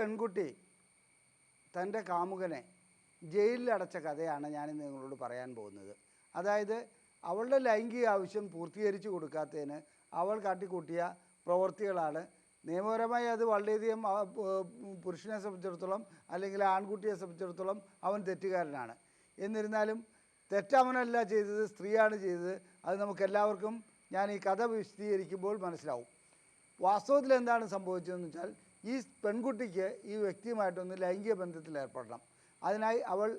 പെൺകുട്ടി തന്റെ കാമുകനെ ജയിലിൽ അടച്ച കഥയാണ് ഞാനിന്ന് നിങ്ങളോട് പറയാൻ പോകുന്നത്. അതായത് അവളുടെ ലൈംഗിക ആവശ്യം പൂർത്തീകരിച്ചു കൊടുക്കാത്തതിന് അവൾ കാട്ടിക്കൂട്ടിയ പ്രവൃത്തികളാണ്. നിയമപരമായി അത് വളരെയധികം പുരുഷനെ സംബന്ധിച്ചിടത്തോളം അല്ലെങ്കിൽ ആൺകുട്ടിയെ സംബന്ധിച്ചിടത്തോളം അവൻ തെറ്റുകാരനാണ്. എന്നിരുന്നാലും തെറ്റവനല്ല ചെയ്തത് സ്ത്രീയാണ് ചെയ്തത്. അത് നമുക്കെല്ലാവർക്കും ഞാൻ ഈ കഥ വിശദീകരിക്കുമ്പോൾ മനസ്സിലാവും. വാസ്തവത്തിൽ എന്താണ് സംഭവിച്ചതെന്ന് വെച്ചാൽ ഈ പെൺകുട്ടിക്ക് ഈ വ്യക്തിയുമായിട്ടൊന്ന് ലൈംഗിക ബന്ധത്തിൽ ഏർപ്പെടണം. അതിനായി അവൾ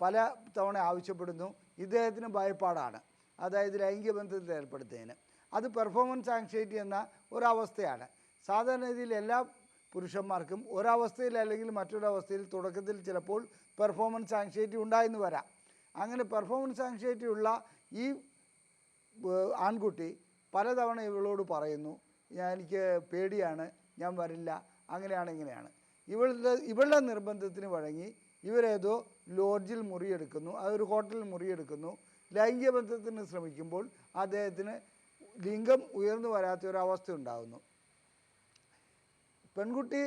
പല തവണ ആവശ്യപ്പെടുന്നു. ഇദ്ദേഹത്തിന് ഭയപ്പാടാണ്. അതായത് ലൈംഗിക ബന്ധത്തിൽ ഏർപ്പെടുത്തുന്നതിന് അത് പെർഫോമൻസ് ആങ്സൈറ്റി എന്ന ഒരവസ്ഥയാണ്. സാധാരണ രീതിയിൽ എല്ലാ പുരുഷന്മാർക്കും ഒരവസ്ഥയിൽ അല്ലെങ്കിൽ മറ്റൊരവസ്ഥയിൽ തുടക്കത്തിൽ ചിലപ്പോൾ പെർഫോമൻസ് ആങ്സൈറ്റി ഉണ്ടായെന്ന് വരാം. അങ്ങനെ പെർഫോമൻസ് ആങ്സൈറ്റി ഉള്ള ഈ ആൺകുട്ടി പലതവണ ഇവളോട് പറയുന്നു ഞാൻ എനിക്ക് പേടിയാണ്. ഞാൻ വരില്ല. അങ്ങനെയാണ് ഇങ്ങനെയാണ്. ഇവളുടെ ഇവളുടെ നിർബന്ധത്തിന് വഴങ്ങി ഇവരേതോ ലോഡ്ജിൽ മുറിയെടുക്കുന്നു അതൊരു ഹോട്ടലിൽ മുറിയെടുക്കുന്നു. ലൈംഗിക ബന്ധത്തിന് ശ്രമിക്കുമ്പോൾ അദ്ദേഹത്തിന് ലിംഗം ഉയർന്നു വരാത്ത ഒരു അവസ്ഥ ഉണ്ടാകുന്നു പെൺകുട്ടി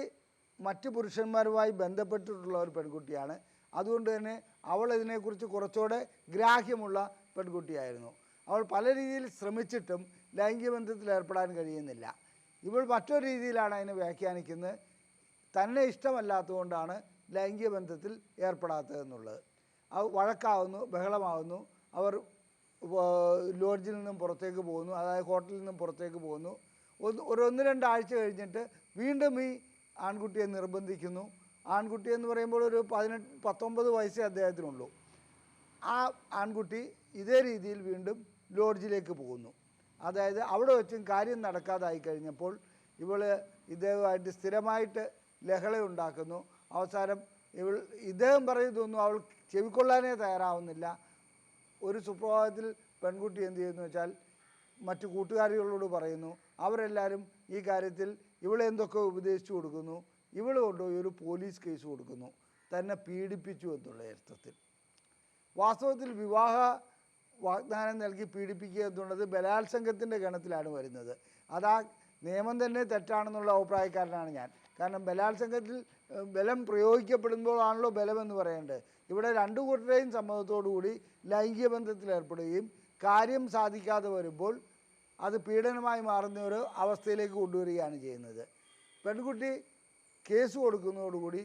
മറ്റ് പുരുഷന്മാരുമായി ബന്ധപ്പെട്ടിട്ടുള്ള ഒരു പെൺകുട്ടിയാണ്. അതുകൊണ്ട് തന്നെ അവൾ ഇതിനെക്കുറിച്ച് കുറച്ചുകൂടെ ഗ്രാഹ്യമുള്ള പെൺകുട്ടിയായിരുന്നു. അവൾ പല രീതിയിൽ ശ്രമിച്ചിട്ടും ലൈംഗിക ബന്ധത്തിൽ ഏർപ്പെടാൻ കഴിയുന്നില്ല. ഇവൾ മറ്റൊരു രീതിയിലാണ് അതിനെ വ്യാഖ്യാനിക്കുന്നത്. തന്നെ ഇഷ്ടമല്ലാത്തതുകൊണ്ടാണ് ലൈംഗിക ബന്ധത്തിൽ ഏർപ്പെടാത്തതെന്നുള്ളത്. അത് വഴക്കാവുന്നു ബഹളമാവുന്നു. അവർ ലോഡ്ജിൽ നിന്നും പുറത്തേക്ക് പോകുന്നു. അതായത് ഹോട്ടലിൽ നിന്നും പുറത്തേക്ക് പോകുന്നു. ഒന്ന് ഒരു ഒന്ന് രണ്ടാഴ്ച കഴിഞ്ഞിട്ട് വീണ്ടും ഈ ആൺകുട്ടിയെ നിർബന്ധിക്കുന്നു. ആൺകുട്ടി എന്ന് പറയുമ്പോൾ ഒരു പതിനെട്ട് പത്തൊമ്പത് വയസ്സേ അദ്ദേഹത്തിനുള്ളൂ. ആ ആൺകുട്ടി ഇതേ രീതിയിൽ വീണ്ടും ലോഡ്ജിലേക്ക് പോകുന്നു. അതായത് അവിടെ വെച്ചും കാര്യം നടക്കാതായി കഴിഞ്ഞപ്പോൾ ഇവൾ ഇദ്ദേഹമായിട്ട് സ്ഥിരമായിട്ട് ലഹള ഉണ്ടാക്കുന്നു. അവസാനം ഇവൾ ഇദ്ദേഹം പറയുന്നതൊന്നും അവൾ ചെവിക്കൊള്ളാനേ തയ്യാറാവുന്നില്ല. ഒരു സുപ്രഭാതത്തിൽ പെൺകുട്ടി എന്ത് ചെയ്യുന്നു വെച്ചാൽ മറ്റു കൂട്ടുകാരികളോട് പറയുന്നു അവരെല്ലാവരും ഈ കാര്യത്തിൽ ഇവളെന്തൊക്കെ ഉപദേശിച്ചു കൊടുക്കുന്നു ഇവൾ കൊണ്ടുപോയി ഒരു പോലീസ് കേസ് കൊടുക്കുന്നു തന്നെ പീഡിപ്പിച്ചു എന്നുള്ള അർത്ഥത്തിൽ വാസ്തവത്തിൽ വിവാഹ വാഗ്ദാനം നൽകി പീഡിപ്പിക്കുക എന്നുള്ളത് ബലാത്സംഗത്തിന്റെ ഗണത്തിലാണ് വരുന്നത്. അതാ നിയമം തന്നെ തെറ്റാണെന്നുള്ള അഭിപ്രായക്കാരനാണ് ഞാൻ. കാരണം ബലാത്സംഗത്തിൽ ബലം പ്രയോഗിക്കപ്പെടുമ്പോഴാണല്ലോ ബലമെന്ന് പറയേണ്ടത്. ഇവിടെ രണ്ടു കൂട്ടരെയും സമ്മതത്തോടുകൂടി ലൈംഗിക ബന്ധത്തിൽ കാര്യം സാധിക്കാതെ വരുമ്പോൾ അത് പീഡനമായി മാറുന്ന ഒരു അവസ്ഥയിലേക്ക് കൊണ്ടുവരികയാണ് ചെയ്യുന്നത്. പെൺകുട്ടി കേസ് കൊടുക്കുന്നതോടുകൂടി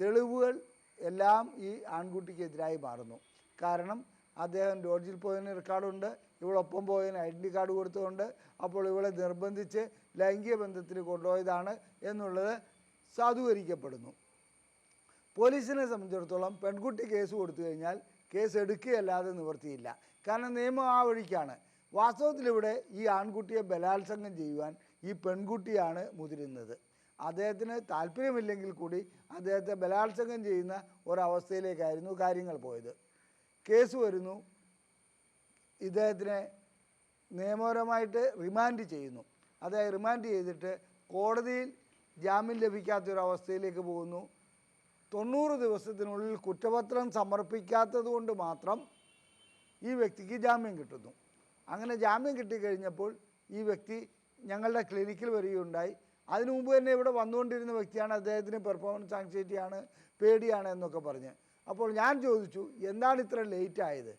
തെളിവുകൾ എല്ലാം ഈ ആൺകുട്ടിക്കെതിരായി മാറുന്നു. കാരണം അദ്ദേഹം ലോഡ്ജിൽ പോയതിന് റെക്കോർഡുണ്ട്. ഇവളൊപ്പം പോയതിന് ഐഡന്റി കാർഡ് കൊടുത്തുകൊണ്ട് അപ്പോൾ ഇവളെ നിർബന്ധിച്ച് ലൈംഗിക ബന്ധത്തിൽ കൊണ്ടുപോയതാണ് എന്നുള്ളത് സാധൂകരിക്കപ്പെടുന്നു. പോലീസിനെ സംബന്ധിച്ചിടത്തോളം പെൺകുട്ടി കേസ് കൊടുത്തു കഴിഞ്ഞാൽ കേസ് എടുക്കുകയല്ലാതെ നിവർത്തിയില്ല. കാരണം നിയമം ആ വഴിക്കാണ്. വാസ്തവത്തിലിവിടെ ഈ ആൺകുട്ടിയെ ബലാത്സംഗം ചെയ്യുവാൻ ഈ പെൺകുട്ടിയാണ് മുതിരുന്നത്. അദ്ദേഹത്തിന് താല്പര്യമില്ലെങ്കിൽ കൂടി അദ്ദേഹത്തെ ബലാത്സംഗം ചെയ്യുന്ന ഒരവസ്ഥയിലേക്കായിരുന്നു കാര്യങ്ങൾ പോയത്. കേസ് വരുന്നു. ഇദ്ദേഹത്തിനെ നിയമപരമായിട്ട് റിമാൻഡ് ചെയ്യുന്നു. അതായത് റിമാൻഡ് ചെയ്തിട്ട് കോടതിയിൽ ജാമ്യം ലഭിക്കാത്തൊരവസ്ഥയിലേക്ക് പോകുന്നു. തൊണ്ണൂറ് ദിവസത്തിനുള്ളിൽ കുറ്റപത്രം സമർപ്പിക്കാത്തത് കൊണ്ട് മാത്രം ഈ വ്യക്തിക്ക് ജാമ്യം കിട്ടുന്നു. അങ്ങനെ ജാമ്യം കിട്ടിക്കഴിഞ്ഞപ്പോൾ ഈ വ്യക്തി ഞങ്ങളുടെ ക്ലിനിക്കിൽ വരികയുണ്ടായി. അതിനു മുമ്പ് തന്നെ ഇവിടെ വന്നുകൊണ്ടിരുന്ന വ്യക്തിയാണ് അദ്ദേഹത്തിന് പെർഫോമൻസ് ആങ്സൈറ്റിയാണ് പേടിയാണ് എന്നൊക്കെ പറഞ്ഞ്. അപ്പോൾ ഞാൻ ചോദിച്ചു എന്താണ് ഇത്ര ലേറ്റ് ആയത്?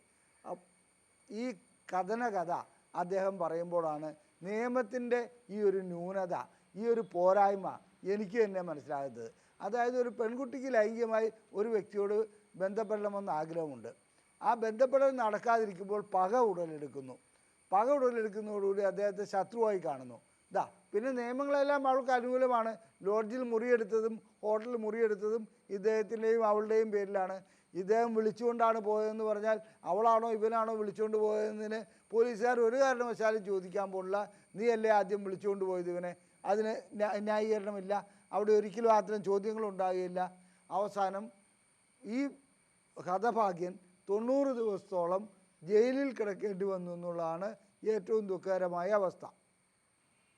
ഈ കഥന കഥ അദ്ദേഹം പറയുമ്പോഴാണ് നിയമത്തിന്റെ ഈ ഒരു ന്യൂനത ഈ ഒരു പോരായ്മ എനിക്ക് തന്നെ മനസ്സിലാകുന്നത് അതായത് ഒരു പെൺകുട്ടിക്ക് ലൈംഗികമായി ഒരു വ്യക്തിയോട് ബന്ധപ്പെടണമെന്ന് ആഗ്രഹമുണ്ട്. ആ ബന്ധപ്പെടൽ നടക്കാതിരിക്കുമ്പോൾ പക ഉടലെടുക്കുന്നു. പക ഉടലെടുക്കുന്നതോടുകൂടി അദ്ദേഹത്തെ ശത്രുവായി കാണുന്നു. ഇതാ പിന്നെ നിയമങ്ങളെല്ലാം അവൾക്ക് അനുകൂലമാണ്. ലോഡ്ജിൽ മുറിയെടുത്തതും ഹോട്ടലിൽ മുറിയെടുത്തതും ഇദ്ദേഹത്തിന്റെയും അവളുടെയും പേരിലാണ്. ഇദ്ദേഹം വിളിച്ചുകൊണ്ടാണ് പോയതെന്ന് പറഞ്ഞാൽ അവളാണോ ഇവനാണോ വിളിച്ചുകൊണ്ട് പോയതെന്നതിന് പോലീസുകാർ ഒരു കാരണവശാലും ചോദിക്കാൻ പോലുള്ള നീയല്ലേ ആദ്യം വിളിച്ചുകൊണ്ട് പോയത് ഇവനെ? അതിന് ന്യാ- ന്യായീകരണമില്ല. അവിടെ ഒരിക്കലും അത്തരം ചോദ്യങ്ങളുണ്ടാകുകയില്ല. അവസാനം ഈ കഥഭാഗ്യൻ തൊണ്ണൂറ് ദിവസത്തോളം ജയിലിൽ കിടക്കേണ്ടി വന്നു എന്നുള്ളതാണ് ഏറ്റവും ദുഃഖകരമായ അവസ്ഥ.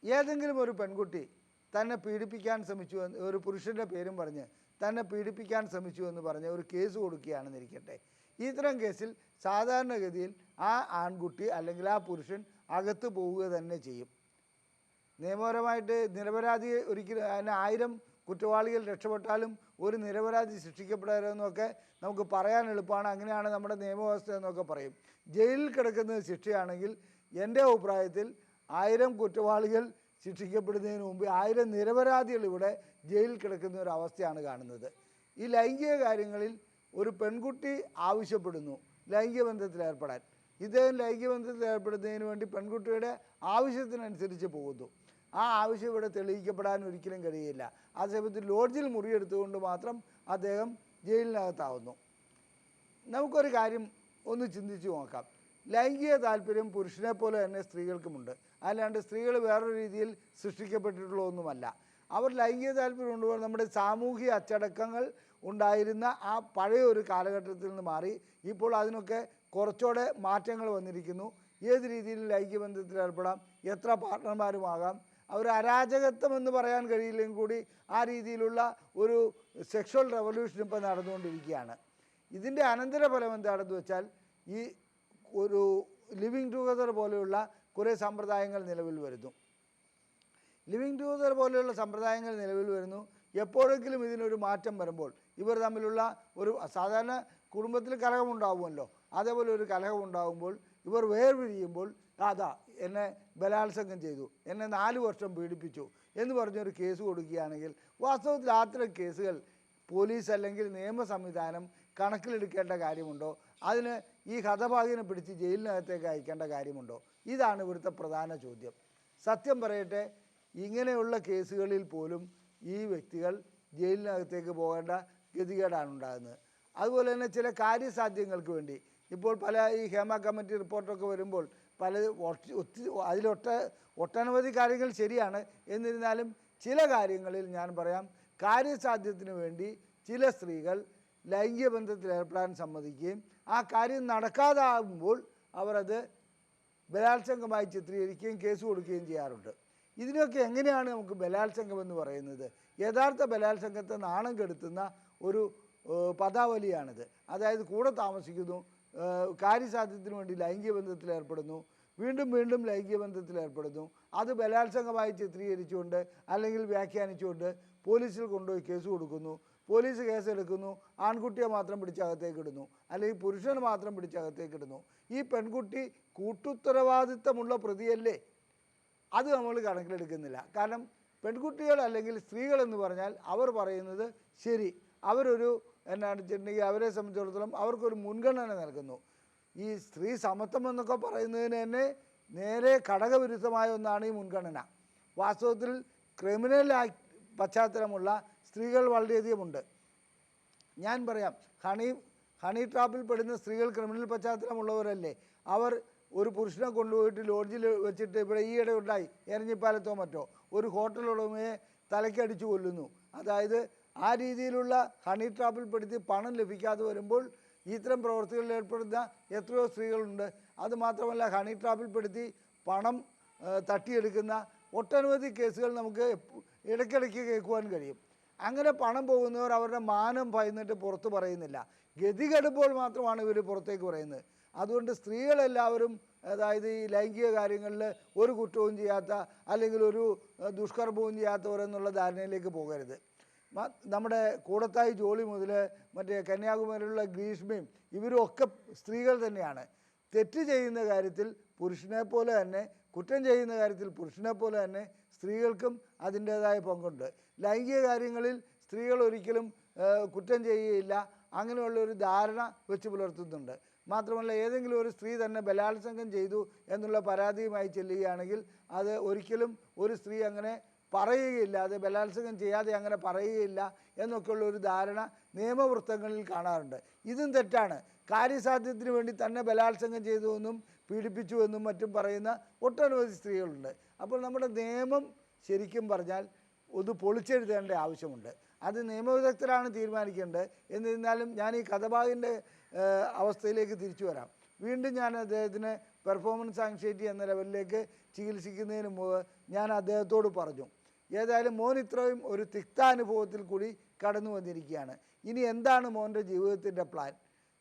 ഏതെങ്കിലും ഒരു പെൺകുട്ടി തന്നെ പീഡിപ്പിക്കാൻ ശ്രമിച്ചു ഒരു പുരുഷന്റെ പേരും പറഞ്ഞ് തന്നെ പീഡിപ്പിക്കാൻ ശ്രമിച്ചു എന്ന് പറഞ്ഞ് ഒരു കേസ് കൊടുക്കുകയാണെന്നിരിക്കട്ടെ. ഇത്തരം കേസിൽ സാധാരണഗതിയിൽ ആ ആൺകുട്ടി അല്ലെങ്കിൽ ആ പുരുഷൻ അകത്ത് പോവുക തന്നെ ചെയ്യും. നിയമപരമായിട്ട് നിരപരാധി ഒരിക്കലും അതിന് ആയിരം കുറ്റവാളികൾ രക്ഷപ്പെട്ടാലും ഒരു നിരപരാധി ശിക്ഷിക്കപ്പെടരുതെന്നൊക്കെ നമുക്ക് പറയാൻ എളുപ്പമാണ്. അങ്ങനെയാണ് നമ്മുടെ നിയമവ്യവസ്ഥ എന്നൊക്കെ പറയും. ജയിലിൽ കിടക്കുന്നത് ശിക്ഷയാണെങ്കിൽ എന്റെ അഭിപ്രായത്തിൽ ആയിരം കുറ്റവാളികൾ ശിക്ഷിക്കപ്പെടുന്നതിന് മുമ്പ് ആയിരം നിരപരാധികൾ ഇവിടെ ജയിലിൽ കിടക്കുന്ന ഒരു അവസ്ഥയാണ് കാണുന്നത്. ഈ ലൈംഗിക കാര്യങ്ങളിൽ ഒരു പെൺകുട്ടി ആവശ്യപ്പെടുന്നു ലൈംഗിക ബന്ധത്തിൽ ഏർപ്പെടാൻ. ഇദ്ദേഹം ലൈംഗിക ബന്ധത്തിൽ ഏർപ്പെടുന്നതിന് വേണ്ടി പെൺകുട്ടിയുടെ ആവശ്യത്തിനനുസരിച്ച് പോകുന്നു. ആ ആവശ്യം ഇവിടെ തെളിയിക്കപ്പെടാൻ ഒരിക്കലും കഴിയില്ല. ആ സമയത്ത് ലോഡ്ജിൽ മുറിയെടുത്തുകൊണ്ട് മാത്രം അദ്ദേഹം ജയിലിനകത്താവുന്നു. നമുക്കൊരു കാര്യം ഒന്ന് ചിന്തിച്ചു നോക്കാം. ലൈംഗിക താല്പര്യം പുരുഷനെ പോലെ തന്നെ സ്ത്രീകൾക്കുമുണ്ട്. അല്ലാണ്ട് സ്ത്രീകൾ വേറൊരു രീതിയിൽ സൃഷ്ടിക്കപ്പെട്ടിട്ടുള്ള ഒന്നുമല്ല. അവർ ലൈംഗിക താല്പര്യം കൊണ്ടുപോകുന്ന നമ്മുടെ സാമൂഹിക അച്ചടക്കങ്ങൾ ഉണ്ടായിരുന്ന ആ പഴയ ഒരു കാലഘട്ടത്തിൽ നിന്ന് മാറി ഇപ്പോൾ അതിനൊക്കെ കുറച്ചുകൂടെ മാറ്റങ്ങൾ വന്നിരിക്കുന്നു. ഏത് രീതിയിൽ ലൈംഗികബന്ധത്തിൽ ഏർപ്പെടാം എത്ര പാർട്ട്ണർമാരുമാകാം അവർ അരാജകത്വം എന്ന് പറയാൻ കഴിയില്ലെങ്കിൽ കൂടി ആ രീതിയിലുള്ള ഒരു സെക്ഷൽ റെവല്യൂഷൻ ഇപ്പോൾ നടന്നുകൊണ്ടിരിക്കുകയാണ്. ഇതിന്റെ അനന്തരഫലം എന്താണെന്ന് വെച്ചാൽ ഈ ഒരു ലിവിങ് ടുഗദർ പോലെയുള്ള കുറേ സമ്പ്രദായങ്ങൾ നിലവിൽ വരുന്നു. ലിവിങ് ടുഗദർ പോലെയുള്ള സമ്പ്രദായങ്ങൾ നിലവിൽ വരുന്നു. എപ്പോഴെങ്കിലും ഇതിനൊരു മാറ്റം വരുമ്പോൾ ഇവർ തമ്മിലുള്ള ഒരു സാധാരണ കുടുംബത്തിൽ കലഹമുണ്ടാവുമല്ലോ. അതേപോലെ ഒരു കലഹം ഉണ്ടാകുമ്പോൾ ഇവർ വേർപിരിയുമ്പോൾ അതാ എന്നെ ബലാത്സംഗം ചെയ്തു. എന്നെ നാല് വർഷം പീഡിപ്പിച്ചു എന്ന് പറഞ്ഞൊരു കേസ് കൊടുക്കുകയാണെങ്കിൽ വാസ്തവത്തിൽ അത്തരം കേസുകൾ പോലീസ് അല്ലെങ്കിൽ നിയമ സംവിധാനം കണക്കിലെടുക്കേണ്ട കാര്യമുണ്ടോ? അതിന് ഈ ഹതഭാഗ്യനെ പിടിച്ച് ജയിലിനകത്തേക്ക് അയക്കേണ്ട കാര്യമുണ്ടോ? ഇതാണ് ഇവിടുത്തെ പ്രധാന ചോദ്യം. സത്യം പറയട്ടെ ഇങ്ങനെയുള്ള കേസുകളിൽ പോലും ഈ വ്യക്തികൾ ജയിലിനകത്തേക്ക് പോകേണ്ട ഗതികേടാണ് ഉണ്ടാകുന്നത്. അതുപോലെ തന്നെ ചില കാര്യസാധ്യങ്ങൾക്ക് വേണ്ടി. ഇപ്പോൾ പല ഈ ഹേമ കമ്മിറ്റി റിപ്പോർട്ടൊക്കെ വരുമ്പോൾ പല ഒറ്റ- ഒത്തി അതിലൊട്ട ഒട്ടനവധി കാര്യങ്ങൾ ശരിയാണ്. എന്നിരുന്നാലും ചില കാര്യങ്ങളിൽ ഞാൻ പറയാം കാര്യസാധ്യത്തിന് വേണ്ടി ചില സ്ത്രീകൾ ലൈംഗിക ബന്ധത്തിൽ ഏർപ്പെടാൻ സമ്മതിക്കുകയും ആ കാര്യം നടക്കാതാകുമ്പോൾ അവരത് ബലാത്സംഗമായി ചിത്രീകരിക്കുകയും കേസ് കൊടുക്കുകയും ചെയ്യാറുണ്ട്. ഇതിനൊക്കെ എങ്ങനെയാണ് നമുക്ക് ബലാത്സംഗം എന്ന് പറയുന്നത്? യഥാർത്ഥ ബലാത്സംഗത്തെ നാണം കെടുത്തുന്ന ഒരു പദാവലിയാണിത്. അതായത് കൂടെ താമസിക്കുന്നു കാര്യസാധ്യത്തിന് വേണ്ടി ലൈംഗിക ബന്ധത്തിൽ ഏർപ്പെടുന്നു വീണ്ടും വീണ്ടും ലൈംഗിക ബന്ധത്തിൽ ഏർപ്പെടുന്നു. അത് ബലാത്സംഗമായി ചിത്രീകരിച്ചുകൊണ്ട് അല്ലെങ്കിൽ വ്യാഖ്യാനിച്ചുകൊണ്ട് പോലീസിൽ കൊണ്ടുപോയി കേസ് കൊടുക്കുന്നു. പോലീസ് കേസെടുക്കുന്നു. ആൺകുട്ടിയെ മാത്രം പിടിച്ച് അകത്തേക്ക് ഇടുന്നു. അല്ലെങ്കിൽ പുരുഷനെ മാത്രം പിടിച്ച് അകത്തേക്ക് ഇടുന്നു. ഈ പെൺകുട്ടി കൂട്ടുത്തരവാദിത്തമുള്ള പ്രതിയല്ലേ? അത് നമ്മൾ കണക്കിലെടുക്കുന്നില്ല. കാരണം പെൺകുട്ടികൾ അല്ലെങ്കിൽ സ്ത്രീകൾ എന്ന് പറഞ്ഞാൽ അവർ പറയുന്നത് ശരി. അവരൊരു എന്നാണ് വെച്ചിട്ടുണ്ടെങ്കിൽ അവരെ സംബന്ധിച്ചിടത്തോളം അവർക്കൊരു മുൻഗണന നൽകുന്നു. ഈ സ്ത്രീ സമത്വം എന്നൊക്കെ പറയുന്നതിന് തന്നെ നേരെ ഘടകവിരുദ്ധമായ ഒന്നാണ് ഈ മുൻഗണന. വാസ്തവത്തിൽ ക്രിമിനൽ ആക്ട് പശ്ചാത്തലമുള്ള സ്ത്രീകൾ വളരെയധികമുണ്ട്. ഞാൻ പറയാം ഹണി ഹണി ട്രാപ്പിൽ പെടുന്ന സ്ത്രീകൾ ക്രിമിനൽ പശ്ചാത്തലമുള്ളവരല്ലേ? അവർ ഒരു പുരുഷനെ കൊണ്ടുപോയിട്ട് ലോഡ്ജിൽ വെച്ചിട്ട് ഇവിടെ ഈയിടെ ഉണ്ടായി എരഞ്ഞിപ്പാലത്തോ മറ്റോ ഒരു ഹോട്ടൽ ഉടമയെ തലയ്ക്കടിച്ചു കൊല്ലുന്നു. അതായത് ആ രീതിയിലുള്ള ഹണി ട്രാപ്പിൽ പെടുത്തി പണം ലഭിക്കാതെ വരുമ്പോൾ ഇത്തരം പ്രവർത്തികളിൽ ഏർപ്പെടുന്ന എത്രയോ സ്ത്രീകളുണ്ട്. അതുമാത്രമല്ല ഹണി ട്രാപ്പിൽ പെടുത്തി പണം തട്ടിയെടുക്കുന്ന ഒട്ടനവധി കേസുകൾ നമുക്ക് ഇടയ്ക്കിടയ്ക്ക് കേൾക്കുവാൻ കഴിയും. അങ്ങനെ പണം പോകുന്നവർ അവരുടെ മാനം ഭയന്നിട്ട് പുറത്ത് പറയുന്നില്ല. ഗതികെടുമ്പോൾ മാത്രമാണ് ഇവർ പുറത്തേക്ക് പറയുന്നത്. അതുകൊണ്ട് സ്ത്രീകളെല്ലാവരും അതായത് ഈ ലൈംഗിക കാര്യങ്ങളിൽ ഒരു കുറ്റവും ചെയ്യാത്ത അല്ലെങ്കിൽ ഒരു ദുഷ്കർമ്മവും ചെയ്യാത്തവർ എന്നുള്ള ധാരണയിലേക്ക് പോകരുത്. നമ്മുടെ കൂടത്തായി ജോലി മുതൽ മറ്റേ കന്യാകുമാരിയിലുള്ള ഗ്രീഷ്മയും ഇവരും ഒക്കെ സ്ത്രീകൾ തന്നെയാണ്. തെറ്റ് ചെയ്യുന്ന കാര്യത്തിൽ പുരുഷനെ പോലെ തന്നെ കുറ്റം ചെയ്യുന്ന കാര്യത്തിൽ പുരുഷനെ പോലെ തന്നെ സ്ത്രീകൾക്കും അതിന്റേതായ പങ്കുണ്ട്. ലൈംഗിക കാര്യങ്ങളിൽ സ്ത്രീകൾ ഒരിക്കലും കുറ്റം ചെയ്യുകയില്ല അങ്ങനെയുള്ള ഒരു ധാരണ വെച്ച് പുലർത്തുന്നുണ്ട്. മാത്രമല്ല ഏതെങ്കിലും ഒരു സ്ത്രീ തന്നെ ബലാത്സംഗം ചെയ്തു എന്നുള്ള പരാതിയുമായി ചെല്ലുകയാണെങ്കിൽ അത് ഒരിക്കലും ഒരു സ്ത്രീ അങ്ങനെ പറയുകയില്ല. അത് ബലാത്സംഗം ചെയ്യാതെ അങ്ങനെ പറയുകയില്ല എന്നൊക്കെയുള്ള ഒരു ധാരണ നിയമവൃത്തങ്ങളിൽ കാണാറുണ്ട്. ഇതും തെറ്റാണ്. കാര്യസാധ്യത്തിന് വേണ്ടി തന്നെ ബലാത്സംഗം ചെയ്തുവെന്നും പീഡിപ്പിച്ചുവെന്നും മറ്റും പറയുന്ന ഒട്ടനവധി സ്ത്രീകളുണ്ട്. അപ്പോൾ നമ്മുടെ നിയമം ശരിക്കും പറഞ്ഞാൽ ഒന്ന് പൊളിച്ചെഴുതേണ്ട ആവശ്യമുണ്ട്. അത് നിയമവിദഗ്ധരാണ് തീരുമാനിക്കേണ്ടത്. എന്നിരുന്നാലും ഞാൻ ഈ കഥഭാഗിന്റെ അവസ്ഥയിലേക്ക് തിരിച്ചു വരാം. വീണ്ടും ഞാൻ അദ്ദേഹത്തിന് പെർഫോമൻസ് ആങ്സൈറ്റി എന്ന ലെവലിലേക്ക് ചികിത്സിക്കുന്നതിന് മുമ്പ് ഞാൻ അദ്ദേഹത്തോട് പറഞ്ഞു ഏതായാലും മോൻ ഇത്രയും ഒരു തിക്താനുഭവത്തിൽ കൂടി കടന്നു വന്നിരിക്കുകയാണ്. ഇനി എന്താണ് മോന്റെ ജീവിതത്തിന്റെ പ്ലാൻ?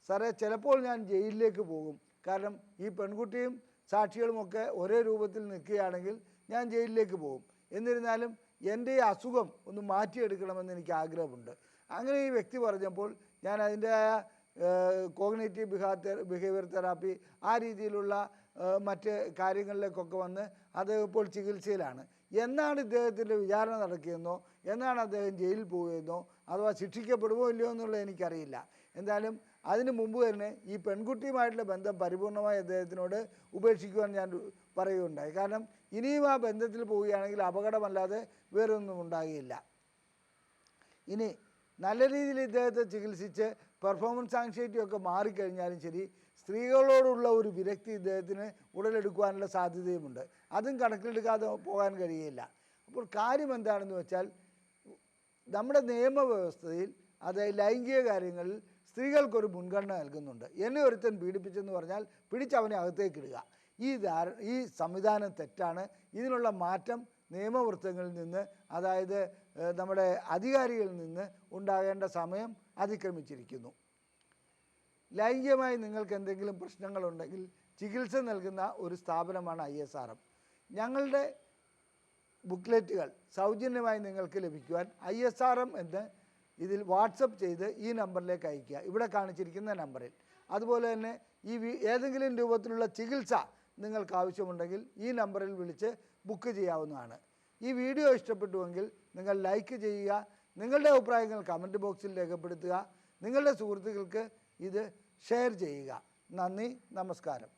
സാറേ ചിലപ്പോൾ ഞാൻ ജയിലിലേക്ക് പോകും. കാരണം ഈ പെൺകുട്ടിയും സാക്ഷികളുമൊക്കെ ഒരേ രൂപത്തിൽ നിൽക്കുകയാണെങ്കിൽ ഞാൻ ജയിലിലേക്ക് പോകും. എന്നിരുന്നാലും എന്റെ ഈ അസുഖം ഒന്ന് മാറ്റിയെടുക്കണമെന്ന് എനിക്ക് ആഗ്രഹമുണ്ട്. അങ്ങനെ ഈ വ്യക്തി പറഞ്ഞപ്പോൾ ഞാൻ അതിന്റെതായ കോഗ്നേറ്റീവ് ബിഹാ ബിഹേവിയർ തെറാപ്പി ആ രീതിയിലുള്ള മറ്റ് കാര്യങ്ങളിലേക്കൊക്കെ വന്ന് അദ്ദേഹം ഇപ്പോൾ ചികിത്സയിലാണ്. എന്നാണ് ഇദ്ദേഹത്തിന്റെ വിചാരണ നടക്കുകയെന്നോ എന്നാണ് അദ്ദേഹം ജയിലിൽ പോവുകയെന്നോ അഥവാ ശിക്ഷിക്കപ്പെടുമോ ഇല്ലയോ എന്നുള്ളത് എനിക്കറിയില്ല. എന്തായാലും അതിന് മുമ്പ് തന്നെ ഈ പെൺകുട്ടിയുമായിട്ടുള്ള ബന്ധം പരിപൂർണമായി അദ്ദേഹത്തിനോട് ഉപേക്ഷിക്കുവാൻ ഞാൻ പറയുകയുണ്ടായി. കാരണം ഇനിയും ആ ബന്ധത്തിൽ പോവുകയാണെങ്കിൽ അപകടമല്ലാതെ വേറൊന്നും ഉണ്ടാകുകയില്ല ഇനി നല്ല രീതിയിൽ ഇദ്ദേഹത്തെ ചികിത്സിച്ച് പെർഫോമൻസ് ആങ്സൈറ്റി ഒക്കെ മാറിക്കഴിഞ്ഞാലും ശരി സ്ത്രീകളോടുള്ള ഒരു വിരക്തി ഇദ്ദേഹത്തിന് ഉടലെടുക്കുവാനുള്ള സാധ്യതയുമുണ്ട്. അതും കണക്കിലെടുക്കാതെ പോകാൻ കഴിയില്ല. അപ്പോൾ കാര്യം എന്താണെന്ന് വെച്ചാൽ നമ്മുടെ നിയമവ്യവസ്ഥയിൽ അത് ലൈംഗിക കാര്യങ്ങളിൽ സ്ത്രീകൾക്കൊരു മുൻഗണന നൽകുന്നുണ്ട്. എന്നെ ഒരുത്തൻ പീഡിപ്പിച്ചെന്ന് പറഞ്ഞാൽ പിടിച്ചവനെ അകത്തേക്കിടുക ഈ ധാര ഈ സംവിധാനം തെറ്റാണ്. ഇതിനുള്ള മാറ്റം നിയമവൃത്തങ്ങളിൽ നിന്ന് അതായത് നമ്മുടെ അധികാരികളിൽ നിന്ന് ഉണ്ടാകേണ്ട സമയം അതിക്രമിച്ചിരിക്കുന്നു. ലൈംഗികമായി നിങ്ങൾക്ക് എന്തെങ്കിലും പ്രശ്നങ്ങളുണ്ടെങ്കിൽ ചികിത്സ നൽകുന്ന ഒരു സ്ഥാപനമാണ് ഐ എസ് ആർ എം. ഞങ്ങളുടെ ബുക്ക്ലെറ്റുകൾ സൗജന്യമായി നിങ്ങൾക്ക് ലഭിക്കുവാൻ ഐ എസ് ആർ എം എന്ന് ഇതിൽ വാട്സപ്പ് ചെയ്ത് ഈ നമ്പറിലേക്ക് അയയ്ക്കുക. ഇവിടെ കാണിച്ചിരിക്കുന്ന നമ്പറിൽ. അതുപോലെ തന്നെ ഈ ഏതെങ്കിലും രൂപത്തിലുള്ള ചികിത്സ നിങ്ങൾക്ക് ആവശ്യമുണ്ടെങ്കിൽ ഈ നമ്പറിൽ വിളിച്ച് ബുക്ക് ചെയ്യാവുന്നതാണ്. ഈ വീഡിയോ ഇഷ്ടപ്പെട്ടുവെങ്കിൽ നിങ്ങൾ ലൈക്ക് ചെയ്യുക നിങ്ങളുടെ അഭിപ്രായങ്ങൾ കമന്റ് ബോക്സിൽ രേഖപ്പെടുത്തുക നിങ്ങളുടെ സുഹൃത്തുക്കൾക്ക് ഇത് ഷെയർ ചെയ്യുക. നന്ദി നമസ്കാരം.